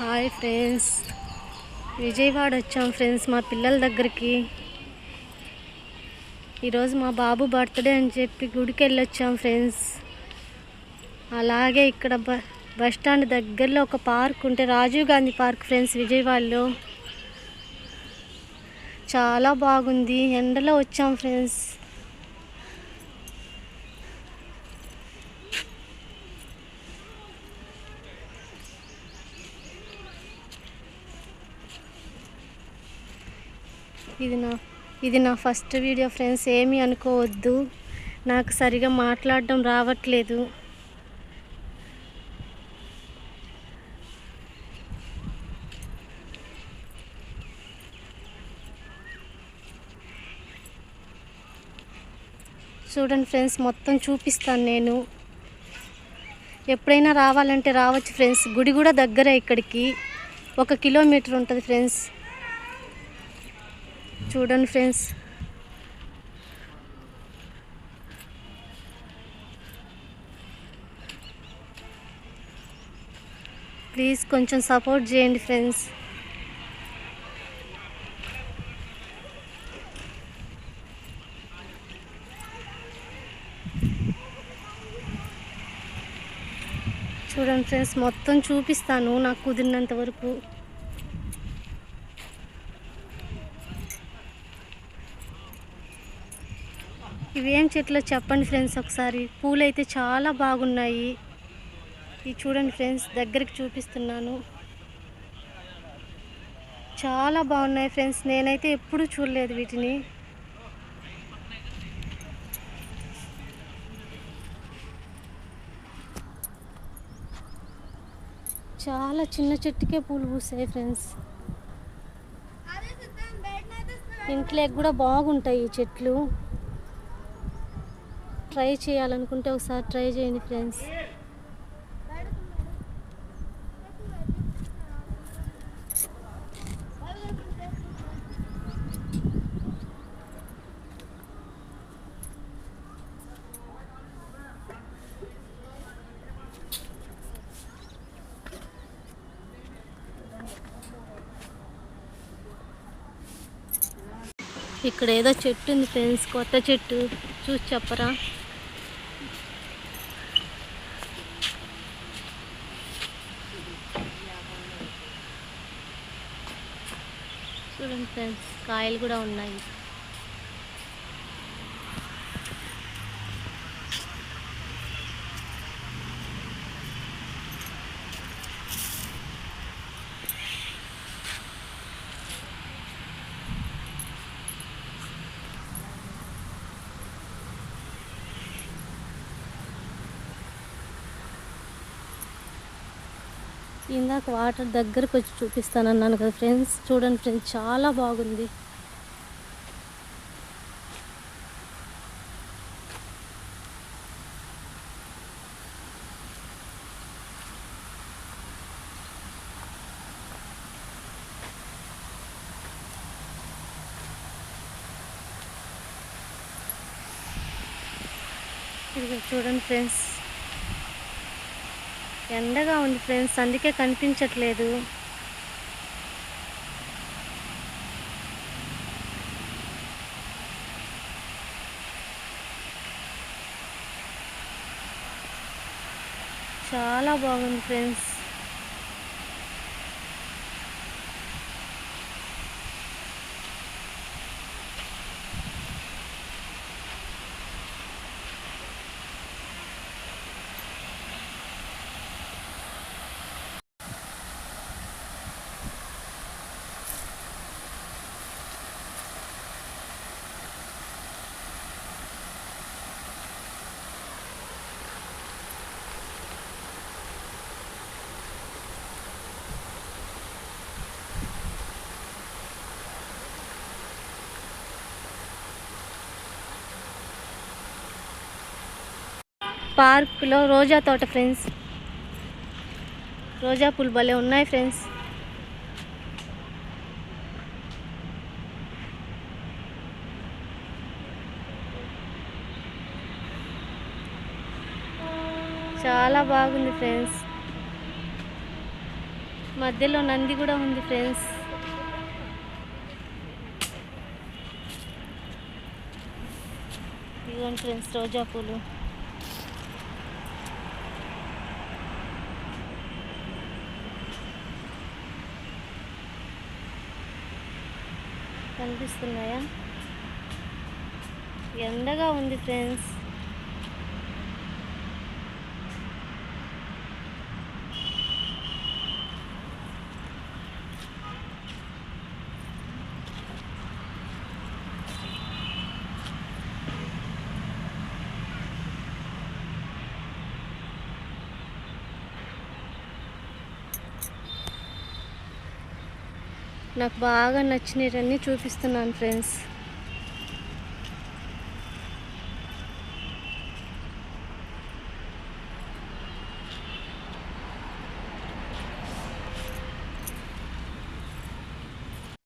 Hi friends. Vijayawada వచ్చాం friends మా పిల్లల దగ్గరికి. ఈరోజు మా బాబు బర్త్డే అని చెప్పి గుడికి వెళ్ళొచ్చాం ఫ్రెండ్స్. అలాగే ఇక్కడ బ బస్ స్టాండ్ దగ్గరలో ఒక పార్క్ ఉంటే రాజీవ్ గాంధీ పార్క్ ఫ్రెండ్స్ విజయవాడలో. చాలా బాగుంది. ఎండలో వచ్చాం ఫ్రెండ్స్. ఇది నా ఇది నా ఫస్ట్ వీడియో ఫ్రెండ్స్ ఏమీ అనుకోవద్దు. నాకు సరిగా మాట్లాడడం రావట్లేదు. చూడండి ఫ్రెండ్స్ మొత్తం చూపిస్తాను నేను. ఎప్పుడైనా రావాలంటే రావచ్చు ఫ్రెండ్స్ గుడి కూడా దగ్గరే ఇక్కడికి. ఒక కిలోమీటర్ ఉంటుంది ఫ్రెండ్స్ చూడండి ఫ్రెండ్స్. ప్లీజ్ కొంచెం సపోర్ట్ చేయండి ఫ్రెండ్స్. చూడండి ఫ్రెండ్స్ మొత్తం చూపిస్తాను నాకు కుదిరినంత వరకు. ఇవేం చెట్లు చెప్పండి ఫ్రెండ్స్ ఒకసారి. పూలు అయితే చాలా బాగున్నాయి. ఇవి చూడండి ఫ్రెండ్స్ దగ్గరికి చూపిస్తున్నాను. చాలా బాగున్నాయి ఫ్రెండ్స్. నేనైతే ఎప్పుడూ చూడలేదు వీటిని. చాలా చిన్న చెట్టుకే పూలు పూసాయి ఫ్రెండ్స్. ఇంట్లోకి కూడా బాగుంటాయి ఈ చెట్లు. ట్రై చేయాలనుకుంటే ఒకసారి ట్రై చేయండి ఫ్రెండ్స్. ఇక్కడ ఏదో చెట్టు ఉంది ఫ్రెండ్స్ కొత్త చెట్టు. చూసి చెప్పరా? చూడండి ఫ్రెండ్స్ కాయలు కూడా ఉన్నాయి ఇందాక వాటర్ దగ్గరకు వచ్చి చూపిస్తానన్నాను కదా ఫ్రెండ్స్. చూడండి ఫ్రెండ్స్ చాలా బాగుంది. ఇది చూడండి ఫ్రెండ్స్. ఎండగా ఉంది ఫ్రెండ్స్ అందుకే కనిపించట్లేదు. చాలా బాగుంది ఫ్రెండ్స్. పార్క్లో రోజా తోట ఫ్రెండ్స్. రోజా పూలు భలే ఉన్నాయి ఫ్రెండ్స్. చాలా బాగుంది ఫ్రెండ్స్. మధ్యలో నంది కూడా ఉంది ఫ్రెండ్స్. ఇదిగోండి ఫ్రెండ్స్ రోజా పూలు. కనిపిస్తున్నాయా? ఎండగా ఉంది ఫ్రెండ్స్. నాకు బాగా నచ్చినవన్నీ చూపిస్తున్నాను ఫ్రెండ్స్.